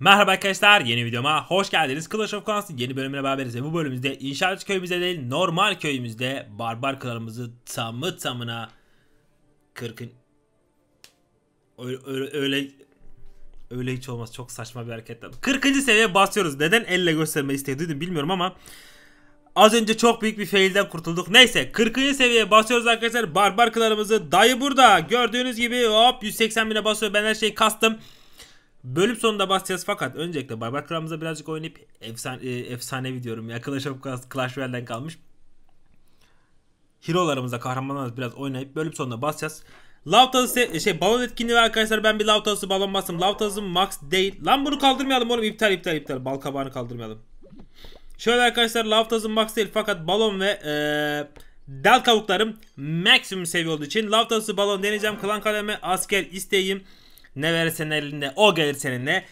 Merhaba arkadaşlar yeni videoma hoş geldiniz. Clash of Clans'ın yeni bölümüne beraberiz ve bu bölümümüzde inşaat köyümüzde değil normal köyümüzde barbar kralımızı tamı tamına 40 öyle, öyle, öyle hiç olmaz çok saçma bir hareket. 40. seviyeye basıyoruz. Neden elle gösterme isteği bilmiyorum ama Az önce çok büyük bir failden kurtulduk. Neyse 40. seviyeye basıyoruz arkadaşlar. Barbar kralımızı dayı burada. Gördüğünüz gibi hop 180 bine basıyor. Ben her şeyi kastım. Bölüm sonunda basacağız fakat öncelikle Barbar Kralımıza birazcık oynayıp efsane, e, efsanevi diyorum ya Clash of Clans Clash Royale'den kalmış. Hero'larımıza kahramanlarımıza biraz oynayıp bölüm sonunda basacağız. Lav şey balon etkinliği var arkadaşlar ben bir lav balon bastım. Lav max değil. Lan bunu kaldırmayalım oğlum iptal iptal iptal. Bal kabağını kaldırmayalım. Şöyle arkadaşlar lav max değil fakat balon ve ee, dal kavuklarım maksimum seviye olduğu için lav balon deneyeceğim. Klan kaleme asker isteğim. Ne verirsen elinde o gelir seninle.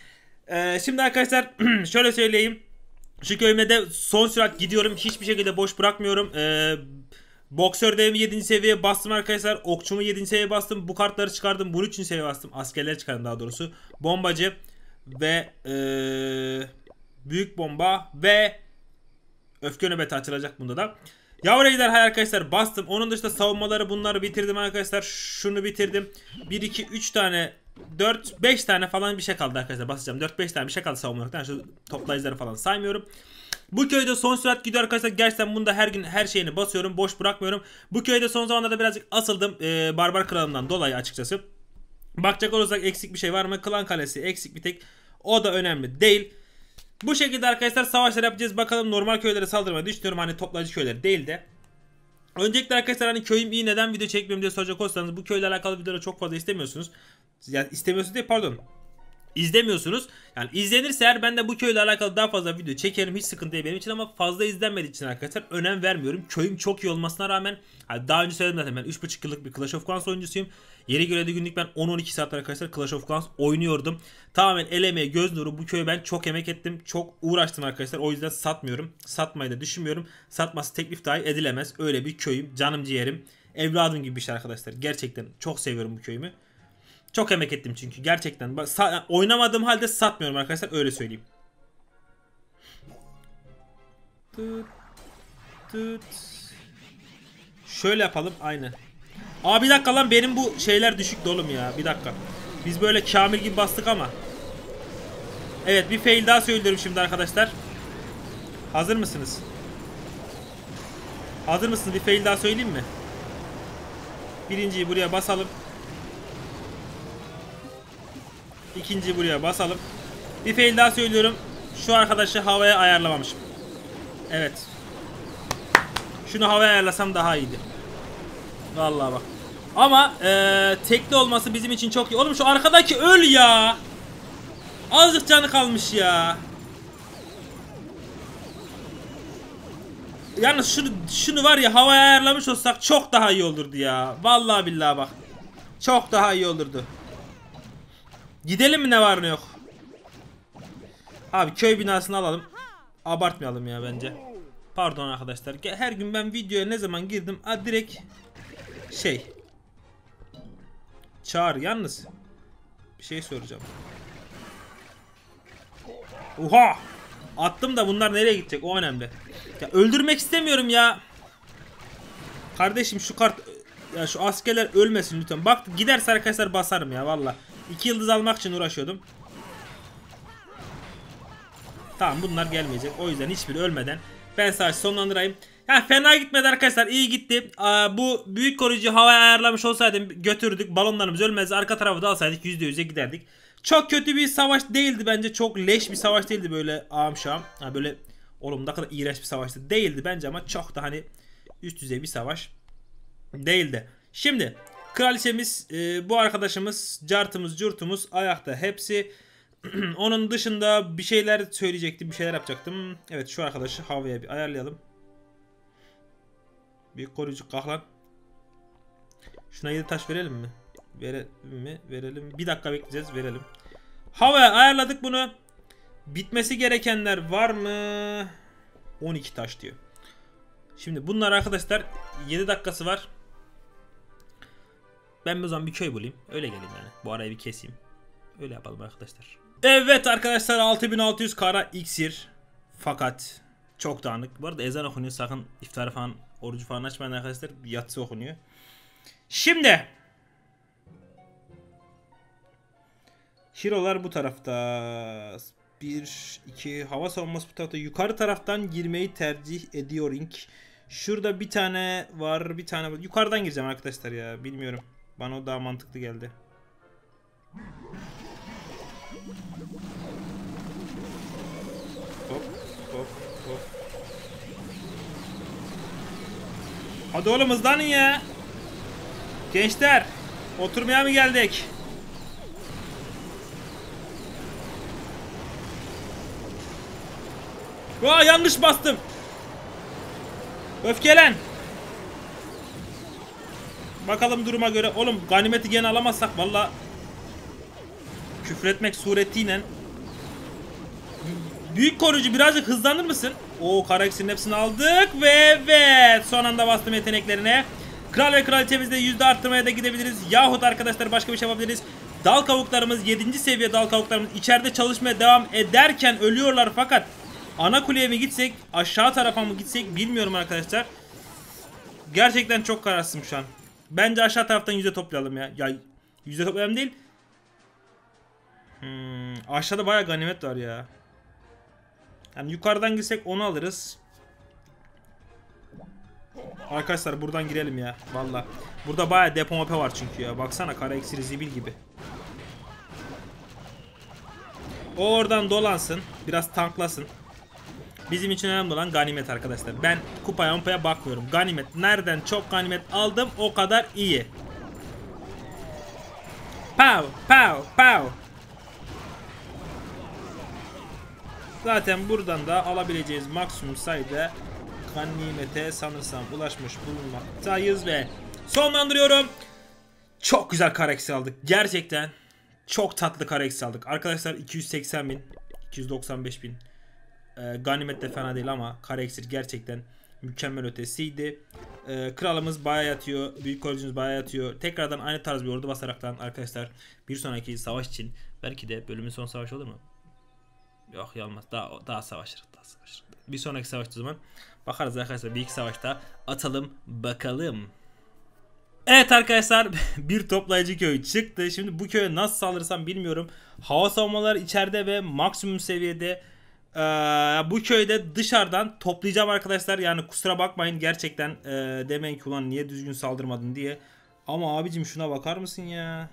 Ee, şimdi arkadaşlar şöyle söyleyeyim. Şu köyüme de son sürat gidiyorum. Hiçbir şekilde boş bırakmıyorum. Ee, Boksör devimi 7. seviyeye bastım arkadaşlar. Okçumu 7. seviyeye bastım. Bu kartları çıkardım. Bunu 3. seviyeye bastım. Askerleri çıkardım daha doğrusu. Bombacı ve ee, büyük bomba ve öfke nöbeti açılacak bunda da. Yavru ejderha arkadaşlar bastım. Onun dışında savunmaları bunları bitirdim arkadaşlar. Şunu bitirdim. 1 2 3 tane 4-5 tane falan bir şey kaldı arkadaşlar basacağım. 4-5 tane bir şey kaldı savunmalıktan. Şu toplayıcıları falan saymıyorum. Bu köyde son sürat gidiyor arkadaşlar. Gerçekten bunda her gün her şeyini basıyorum. Boş bırakmıyorum. Bu köyde son zamanlarda birazcık asıldım. Ee, Barbar Kralım'dan dolayı açıkçası. Bakacak olursak eksik bir şey var mı? Klan Kalesi eksik bir tek. O da önemli değil. Bu şekilde arkadaşlar savaşlar yapacağız. Bakalım normal köylere saldırmayı düşünüyorum. Hani toplayıcı köyler değil de. Öncelikle arkadaşlar hani köyüm iyi neden video çekmiyorum diye soracak olursanız bu köyle alakalı videoları çok fazla istemiyorsunuz. Yani istemiyorsunuz diye pardon. İzlemiyorsunuz. Yani izlenirse eğer ben de bu köyle alakalı daha fazla video çekerim. Hiç sıkıntı değil benim için ama fazla izlenmediği için arkadaşlar önem vermiyorum. Köyüm çok iyi olmasına rağmen hani daha önce söyledim zaten ben 3.5 yıllık bir Clash of Clans oyuncusuyum. Yeri göre de günlük ben 10-12 saat arkadaşlar Clash of Clans oynuyordum. Tamamen el göz nuru bu köye ben çok emek ettim. Çok uğraştım arkadaşlar. O yüzden satmıyorum. Satmayı da düşünmüyorum. Satması teklif dahi edilemez. Öyle bir köyüm. Canım ciğerim. Evladım gibi bir şey arkadaşlar. Gerçekten çok seviyorum bu köyümü. Çok emek ettim çünkü gerçekten. Bak oynamadığım halde satmıyorum arkadaşlar öyle söyleyeyim. Tut, tut. Şöyle yapalım aynen. Aa bir dakika lan benim bu şeyler düşük oğlum ya. Bir dakika. Biz böyle Kamil gibi bastık ama. Evet bir fail daha söylüyorum şimdi arkadaşlar. Hazır mısınız? Hazır mısınız? Bir fail daha söyleyeyim mi? Birinciyi buraya basalım. İkinciyi buraya basalım. Bir fail daha söylüyorum. Şu arkadaşı havaya ayarlamamışım. Evet. Şunu havaya ayarlasam daha iyiydi. Vallahi bak. Ama ee, tekli olması bizim için çok iyi. Oğlum şu arkadaki öl ya. Azıcık canı kalmış ya. Yalnız şunu, şunu var ya havaya ayarlamış olsak çok daha iyi olurdu ya. Vallahi billahi bak. Çok daha iyi olurdu. Gidelim mi ne var ne yok. Abi köy binasını alalım. Abartmayalım ya bence. Pardon arkadaşlar. Her gün ben videoya ne zaman girdim a direkt şey. Çağır yalnız. Bir şey soracağım. Oha! Attım da bunlar nereye gidecek o önemli. Ya öldürmek istemiyorum ya. Kardeşim şu kart ya şu askerler ölmesin lütfen. Bak giderse arkadaşlar basarım ya valla. İki yıldız almak için uğraşıyordum. Tamam bunlar gelmeyecek. O yüzden hiçbiri ölmeden ben sadece sonlandırayım. Yani fena gitmedi arkadaşlar. iyi gitti. Aa, bu büyük koruyucu havaya ayarlamış olsaydım götürdük. Balonlarımız ölmez. Arka tarafı da alsaydık %100'e giderdik. Çok kötü bir savaş değildi bence. Çok leş bir savaş değildi böyle ağam şam. Yani böyle oğlum ne kadar iğrenç bir savaştı. Değildi bence ama çok da hani üst düzey bir savaş değildi. Şimdi kraliçemiz e, bu arkadaşımız cartımız curtumuz ayakta hepsi. Onun dışında bir şeyler söyleyecektim bir şeyler yapacaktım. Evet şu arkadaşı havaya bir ayarlayalım. Bir koruyucu kahlan. Şuna 7 taş verelim mi? Verelim mi? Verelim. Bir dakika bekleyeceğiz. Verelim. Havaya ayarladık bunu. Bitmesi gerekenler var mı? 12 taş diyor. Şimdi bunlar arkadaşlar 7 dakikası var. Ben o zaman bir köy bulayım. Öyle geleyim yani. Bu arayı bir keseyim. Öyle yapalım arkadaşlar. Evet arkadaşlar 6600 kara iksir. Fakat çok dağınık. Bu arada ezan okunuyor. Sakın iftar falan orucu falan açmayın arkadaşlar. Yatsı okunuyor. Şimdi Hero'lar bu tarafta. 1 2 hava savunması bu tarafta. Yukarı taraftan girmeyi tercih ediyor Ring. Şurada bir tane var, bir tane var. Yukarıdan gireceğim arkadaşlar ya. Bilmiyorum. Bana o daha mantıklı geldi. Hop hop hop. Hadi oğlum hızlanın ya. Gençler oturmaya mı geldik? Aa yanlış bastım. Öfkelen. Bakalım duruma göre. Oğlum ganimeti gene alamazsak valla küfretmek suretiyle Büyük koruyucu birazcık hızlanır mısın? O karakterin hepsini aldık ve evet son anda bastım yeteneklerine. Kral ve kraliçemizde yüzde arttırmaya da gidebiliriz. Yahut arkadaşlar başka bir şey yapabiliriz. Dal kavuklarımız 7. seviye dal kavuklarımız içeride çalışmaya devam ederken ölüyorlar fakat ana kuleye mi gitsek aşağı tarafa mı gitsek bilmiyorum arkadaşlar. Gerçekten çok kararsızım şu an. Bence aşağı taraftan yüzde toplayalım ya. Ya yüzde toplayalım değil. Hmm, aşağıda baya ganimet var ya. Yani yukarıdan girsek onu alırız. Arkadaşlar buradan girelim ya. Valla. Burada baya depo mape var çünkü ya. Baksana kara eksiri zibil gibi. O oradan dolansın. Biraz tanklasın. Bizim için önemli olan ganimet arkadaşlar. Ben kupaya mumpaya bakmıyorum. Ganimet. Nereden çok ganimet aldım o kadar iyi. Pow, pow, pow. Zaten buradan da alabileceğiz maksimum sayıda ganimete sanırsam ulaşmış bulunmaktayız ve sonlandırıyorum. Çok güzel kareksi aldık. Gerçekten çok tatlı kareksi aldık. Arkadaşlar 280 bin, 295 bin. E, ganimet de fena değil ama kareksir gerçekten mükemmel ötesiydi. E, kralımız baya yatıyor. Büyük korucumuz baya yatıyor. Tekrardan aynı tarz bir ordu basaraktan arkadaşlar bir sonraki savaş için belki de bölümün son savaşı olur mu? Yok yanmaz. Daha daha savaşırız. Daha savaşırız. Bir sonraki savaşta zaman bakarız arkadaşlar. Bir iki savaşta atalım bakalım. Evet arkadaşlar bir toplayıcı köy çıktı. Şimdi bu köye nasıl saldırırsam bilmiyorum. Hava savunmaları içeride ve maksimum seviyede. Ee, bu köyde dışarıdan toplayacağım arkadaşlar. Yani kusura bakmayın gerçekten e, demeyin ki ulan niye düzgün saldırmadın diye. Ama abicim şuna bakar mısın ya?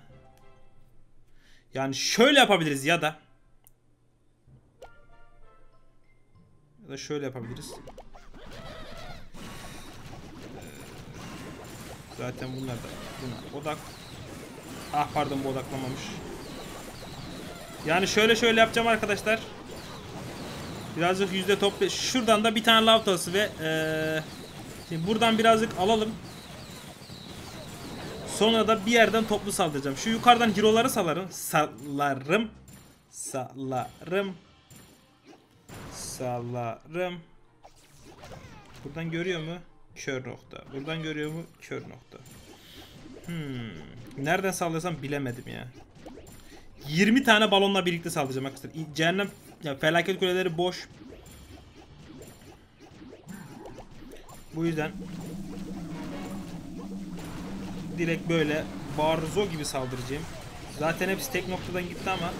Yani şöyle yapabiliriz ya da Ya da şöyle yapabiliriz. Zaten bunlar da buna odak. Ah pardon bu odaklamamış. Yani şöyle şöyle yapacağım arkadaşlar. Birazcık yüzde topla. Şuradan da bir tane lav tası ve ee, şimdi buradan birazcık alalım. Sonra da bir yerden toplu saldıracağım. Şu yukarıdan hero'ları salarım. Salarım. Salarım. Sallarım. Buradan görüyor mu? Kör nokta. Buradan görüyor mu? Kör nokta. Hmm. Nereden sallasam bilemedim ya. 20 tane balonla birlikte sallayacağım arkadaşlar. Cehennem ya felaket kuleleri boş. Bu yüzden direkt böyle barzo gibi saldıracağım. Zaten hepsi tek noktadan gitti ama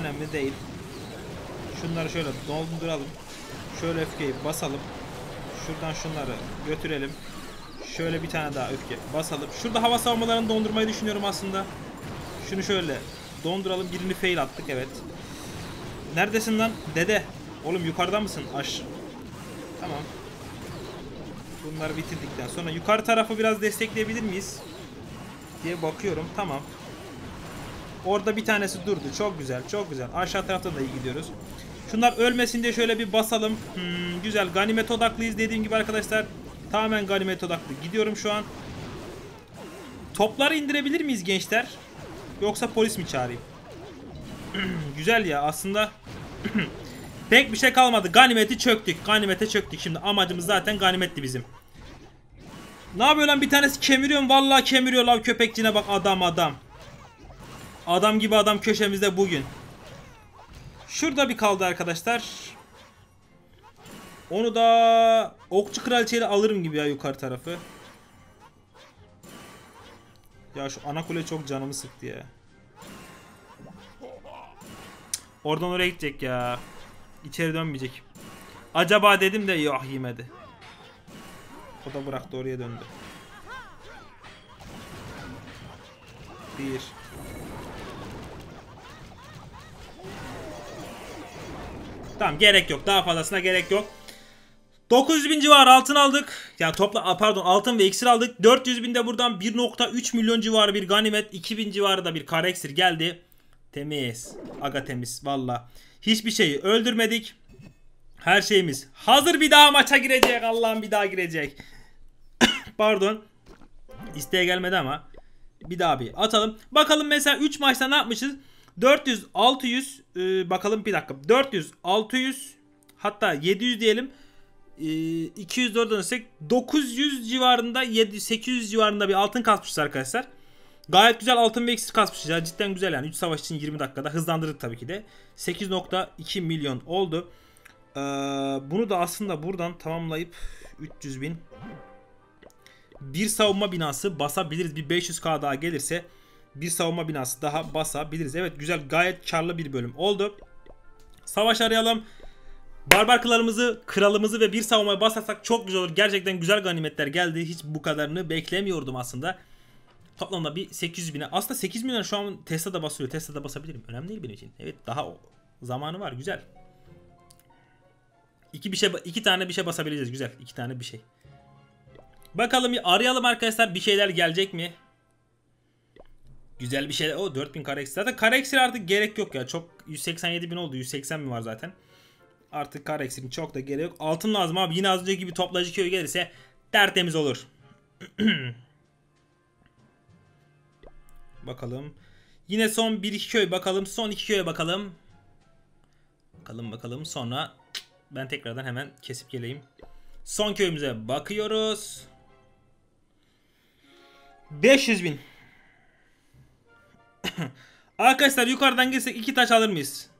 önemli değil. Şunları şöyle dolduralım. Şöyle öfkeyi basalım. Şuradan şunları götürelim. Şöyle bir tane daha öfke basalım. Şurada hava savunmalarını dondurmayı düşünüyorum aslında. Şunu şöyle donduralım. Birini fail attık evet. Neredesin lan dede? Oğlum yukarıda mısın? Aş. Tamam. Bunları bitirdikten sonra yukarı tarafı biraz destekleyebilir miyiz? Diye bakıyorum. Tamam. Orada bir tanesi durdu. Çok güzel. Çok güzel. Aşağı tarafta da iyi gidiyoruz. Şunlar ölmesin diye şöyle bir basalım. Hmm, güzel. Ganimet odaklıyız dediğim gibi arkadaşlar. Tamamen ganimet odaklı. Gidiyorum şu an. Topları indirebilir miyiz gençler? Yoksa polis mi çağırayım? güzel ya aslında. Pek bir şey kalmadı. Ganimeti çöktük. Ganimete çöktük. Şimdi amacımız zaten ganimetti bizim. Ne yapıyor lan bir tanesi kemiriyor Vallahi kemiriyor lav köpekçine bak adam adam. Adam gibi adam köşemizde bugün. Şurada bir kaldı arkadaşlar. Onu da okçu kraliçeyle alırım gibi ya yukarı tarafı. Ya şu ana kule çok canımı sıktı ya. Oradan oraya gidecek ya. İçeri dönmeyecek. Acaba dedim de yok yemedi. O da bıraktı oraya döndü. Bir. Tamam gerek yok. Daha fazlasına gerek yok. 900 bin civarı altın aldık. Ya topla pardon altın ve iksir aldık. 400 bin de buradan 1.3 milyon civarı bir ganimet. 2000 civarı da bir kara iksir geldi. Temiz. Aga temiz valla. Hiçbir şeyi öldürmedik. Her şeyimiz hazır bir daha maça girecek. Allah'ım bir daha girecek. pardon. İsteğe gelmedi ama. Bir daha bir atalım. Bakalım mesela 3 maçta ne yapmışız? 400, 600 e, bakalım bir dakika. 400, 600 hatta 700 diyelim. E, 200 dönsek 900 civarında 7 800 civarında bir altın kasmışız arkadaşlar. Gayet güzel altın ve iksir kasmışız ya. Cidden güzel yani. 3 savaş için 20 dakikada hızlandırdık tabii ki de. 8.2 milyon oldu. Ee, bunu da aslında buradan tamamlayıp 300 bin bir savunma binası basabiliriz. Bir 500k daha gelirse bir savunma binası daha basabiliriz. Evet güzel gayet karlı bir bölüm oldu. Savaş arayalım. Barbar kılarımızı, kralımızı ve bir savunmaya basarsak çok güzel olur. Gerçekten güzel ganimetler geldi. Hiç bu kadarını beklemiyordum aslında. Toplamda bir 800 bine. Aslında 8 milyon şu an Tesla'da basıyor. Tesla'da basabilirim. Önemli değil benim için. Evet daha zamanı var. Güzel. İki bir şey iki tane bir şey basabileceğiz. Güzel. İki tane bir şey. Bakalım bir arayalım arkadaşlar. Bir şeyler gelecek mi? Güzel bir şey. O 4000 kare. Zaten kare ekstra artık gerek yok ya. Çok 187 bin oldu. 180 bin var zaten. Artık kare eksirin çok da gerek yok. Altın lazım abi. Yine az önce gibi toplayıcı köy gelirse tertemiz olur. bakalım. Yine son 1-2 köy bakalım. Son 2 köye bakalım. Bakalım bakalım. Sonra ben tekrardan hemen kesip geleyim. Son köyümüze bakıyoruz. 500 bin. Arkadaşlar yukarıdan girsek iki taş alır mıyız?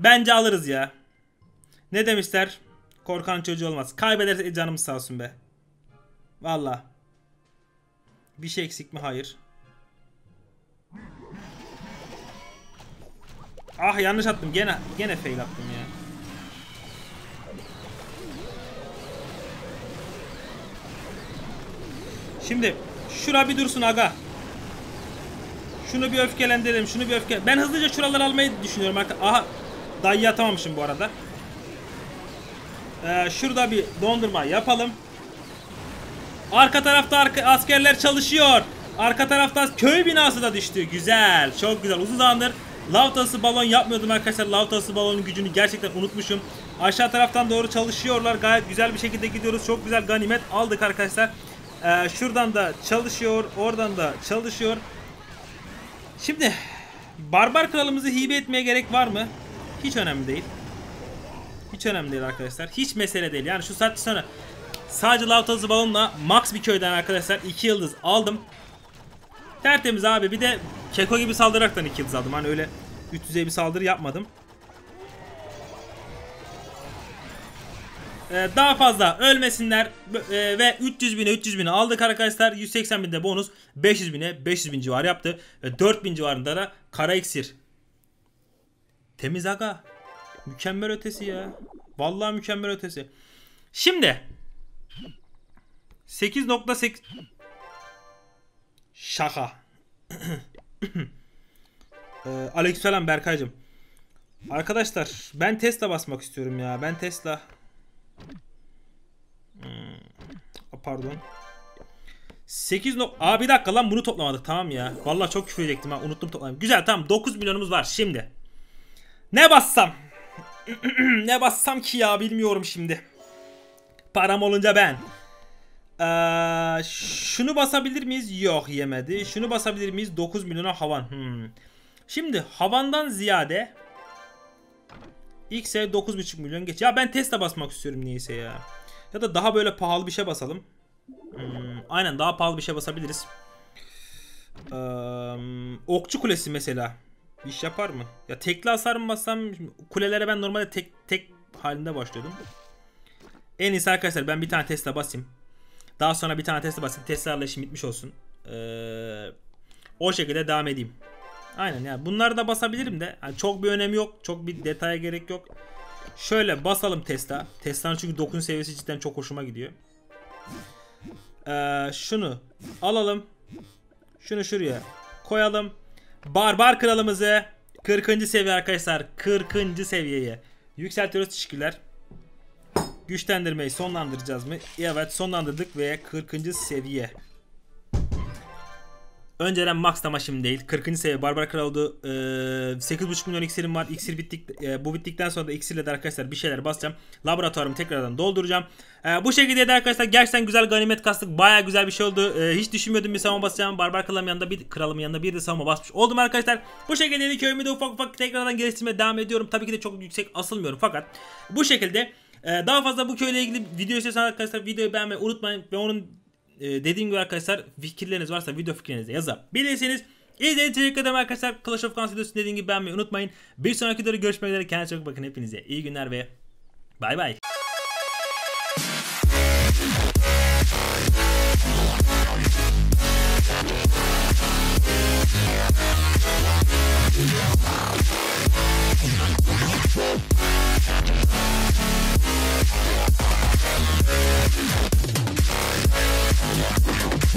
Bence alırız ya. Ne demişler? Korkan çocuğu olmaz. Kaybederse canımız sağ olsun be. Valla. Bir şey eksik mi? Hayır. Ah yanlış attım. Gene gene fail attım ya. Şimdi şura bir dursun aga. Şunu bir öfkelendirelim. Şunu bir öfke. Ben hızlıca şuraları almayı düşünüyorum. Aha dayı atamamışım bu arada. Ee, şurada bir dondurma yapalım. Arka tarafta arka, askerler çalışıyor. Arka tarafta köy binası da düştü. Güzel. Çok güzel. Uzun zamandır Lavtası balon yapmıyordum arkadaşlar. Lavtası balonun gücünü gerçekten unutmuşum. Aşağı taraftan doğru çalışıyorlar. Gayet güzel bir şekilde gidiyoruz. Çok güzel ganimet aldık arkadaşlar. Ee, şuradan da çalışıyor. Oradan da çalışıyor. Şimdi Barbar kralımızı hibe etmeye gerek var mı? Hiç önemli değil. Hiç önemli değil arkadaşlar. Hiç mesele değil. Yani şu saatte sonra sadece lavtazı balonla max bir köyden arkadaşlar 2 yıldız aldım. Tertemiz abi. Bir de Keko gibi saldıraraktan 2 yıldız aldım. Hani öyle 300'e bir saldırı yapmadım. Ee, daha fazla ölmesinler. Ee, ve 300 bine 300 bine aldık arkadaşlar. 180 binde bonus 500 bine 500 bin civarı yaptı. Ve 4000 civarında da kara iksir. Temiz aga. Mükemmel ötesi ya. Vallahi mükemmel ötesi. Şimdi 8.8 şaka ee, aleykümselam Berkaycım arkadaşlar ben Tesla basmak istiyorum ya ben Tesla Hmm. Pardon. 8 nok... Aa bir dakika lan bunu toplamadık tamam ya. Vallahi çok küfür edecektim ha unuttum toplamayı. Güzel tamam 9 milyonumuz var şimdi. Ne bassam? ne bassam ki ya bilmiyorum şimdi. Param olunca ben. Ee, şunu basabilir miyiz? Yok yemedi. Şunu basabilir miyiz? 9 milyona havan. Hmm. Şimdi havandan ziyade X'e 9.5 milyon geç. Ya ben Tesla basmak istiyorum neyse ya. Ya da daha böyle pahalı bir şey basalım. Hmm, aynen daha pahalı bir şey basabiliriz. Ee, okçu kulesi mesela. iş yapar mı? Ya tekli hasar mı bassam? Kulelere ben normalde tek tek halinde başlıyordum. En iyisi arkadaşlar ben bir tane Tesla basayım. Daha sonra bir tane Tesla basayım. Tesla'larla işim bitmiş olsun. Ee, o şekilde devam edeyim. Aynen yani bunları da basabilirim de. Yani çok bir önemi yok. Çok bir detaya gerek yok. Şöyle basalım Tesla. Tesla'nın çünkü dokun seviyesi cidden çok hoşuma gidiyor. Ee, şunu alalım. Şunu şuraya koyalım. Barbar kralımızı 40. seviye arkadaşlar. 40. seviyeye yükseltiyoruz. Teşekkürler. Güçlendirmeyi sonlandıracağız mı? Evet sonlandırdık ve 40. seviye. Önceden max ama şimdi değil. 40. seviye Barbar Kral oldu. Ee, 8.5 milyon iksirim var. İksir bittik. e, bu bittikten sonra da iksirle de arkadaşlar bir şeyler basacağım. Laboratuvarımı tekrardan dolduracağım. Ee, bu şekilde de arkadaşlar gerçekten güzel ganimet kastık. Baya güzel bir şey oldu. Ee, hiç düşünmüyordum bir savunma basacağım. Barbar Kral'ın yanında bir kralımın yanında bir de savunma basmış oldum arkadaşlar. Bu şekilde de köyümü de ufak ufak tekrardan geliştirmeye devam ediyorum. Tabii ki de çok yüksek asılmıyorum fakat bu şekilde ee, daha fazla bu köyle ilgili video istiyorsanız arkadaşlar videoyu beğenmeyi unutmayın ve onun e, dediğim gibi arkadaşlar fikirleriniz varsa video fikirlerinizi yazabilirsiniz. İzlediğiniz için teşekkür ederim arkadaşlar. Clash of Clans videosu dediğim gibi beğenmeyi unutmayın. Bir sonraki videoda görüşmek üzere. Kendinize çok bakın. Hepinize iyi günler ve bay bay.